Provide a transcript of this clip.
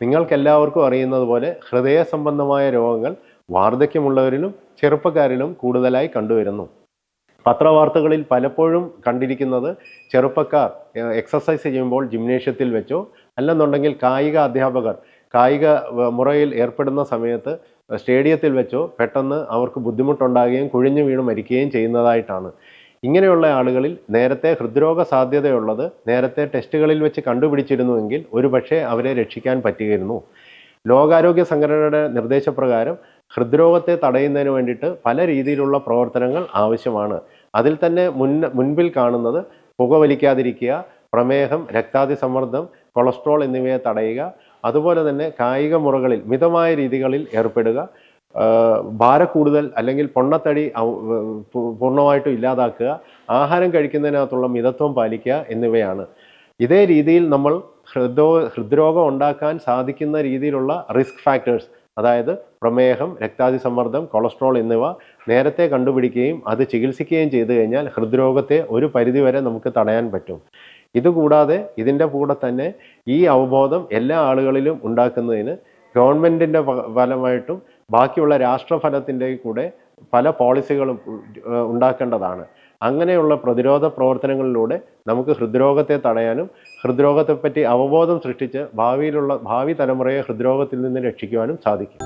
നിങ്ങൾക്കെല്ലാവർക്കും അറിയുന്നത് പോലെ ഹൃദയ സംബന്ധമായ രോഗങ്ങൾ വാർദ്ധക്യമുള്ളവരിലും ചെറുപ്പക്കാരിലും കൂടുതലായി കണ്ടുവരുന്നു. പത്രവാർത്തകളിൽ പലപ്പോഴും കണ്ടിരിക്കുന്നത് ചെറുപ്പക്കാർ എക്സസൈസ് ചെയ്യുമ്പോൾ ജിംനേഷ്യത്തിൽ വെച്ചോ അല്ലെന്നുണ്ടെങ്കിൽ കായിക അധ്യാപകർ കായിക മുറയിൽ ഏർപ്പെടുന്ന സമയത്ത് സ്റ്റേഡിയത്തിൽ വെച്ചോ പെട്ടെന്ന് അവർക്ക് ബുദ്ധിമുട്ടുണ്ടാകുകയും കുഴിഞ്ഞു വീണ് മരിക്കുകയും ചെയ്യുന്നതായിട്ടാണ്. ഇങ്ങനെയുള്ള ആളുകളിൽ നേരത്തെ ഹൃദ്രോഗ സാധ്യതയുള്ളത് നേരത്തെ ടെസ്റ്റുകളിൽ വെച്ച് കണ്ടുപിടിച്ചിരുന്നുവെങ്കിൽ ഒരുപക്ഷെ അവരെ രക്ഷിക്കാൻ പറ്റിയിരുന്നു ലോകാരോഗ്യ സംഘടനയുടെ നിർദ്ദേശപ്രകാരം ഹൃദ്രോഗത്തെ തടയുന്നതിന് വേണ്ടിയിട്ട് പല രീതിയിലുള്ള പ്രവർത്തനങ്ങൾ ആവശ്യമാണ്. അതിൽ തന്നെ മുൻ മുൻപിൽ കാണുന്നത് പുകവലിക്കാതിരിക്കുക പ്രമേഹം രക്താതി സമ്മർദ്ദം കൊളസ്ട്രോൾ എന്നിവയെ തടയുക അതുപോലെ തന്നെ കായിക മുറകളിൽ മിതമായ രീതികളിൽ ഏർപ്പെടുക ആ, കൂടുതൽ അല്ലെങ്കിൽ പൊണ്ണത്തടി പൂർണമായിട്ടും ഇല്ലാതാക്കുക ആഹാരം കഴിക്കുന്നതിനകത്തുള്ള മിതത്വം പാലിക്കുക എന്നിവയാണ്. ഇതേ രീതിയിൽ നമ്മൾ ഹൃദോ ഹൃദ്രോഗം ഉണ്ടാക്കാൻ സാധിക്കുന്ന രീതിയിലുള്ള റിസ്ക് ഫാക്ടേഴ്സ് അതായത് പ്രമേഹം രക്താതിസമ്മർദ്ദം കൊളസ്ട്രോൾ എന്നിവ നേരത്തെ കണ്ടുപിടിക്കുകയും അത് ചികിത്സിക്കുകയും ചെയ്തു കഴിഞ്ഞാൽ ഹൃദ്രോഗത്തെ ഒരു പരിധിവരെ നമുക്ക് തടയാൻ പറ്റും. ഇതുകൂടാതെ ഇതിന്റെ കൂടെ തന്നെ ഈ അവബോധം എല്ലാ ആളുകളിലും ഉണ്ടാക്കുന്നതിന് ഗവൺമെന്റിന്റെ ഫലമായിട്ടും ബാക്കിയുള്ള രാഷ്ട്രഫലത്തിന്റെ കൂടെ പല പോളിസികളും ഉണ്ടാക്കേണ്ടതാണ്. അങ്ങനെയുള്ള പ്രതിരോധ പ്രവർത്തനങ്ങളിലൂടെ നമുക്ക് ഹൃദ്രോഗത്തെ തടയാനും ഹൃദ്രോഗത്തെപ്പറ്റി അവബോധം സൃഷ്ടിച്ച് ഭാവിയിലുള്ള ഭാവി തലമുറയെ ഹൃദ്രോഗത്തിൽ നിന്ന് രക്ഷിക്കുവാനും സാധിക്കും.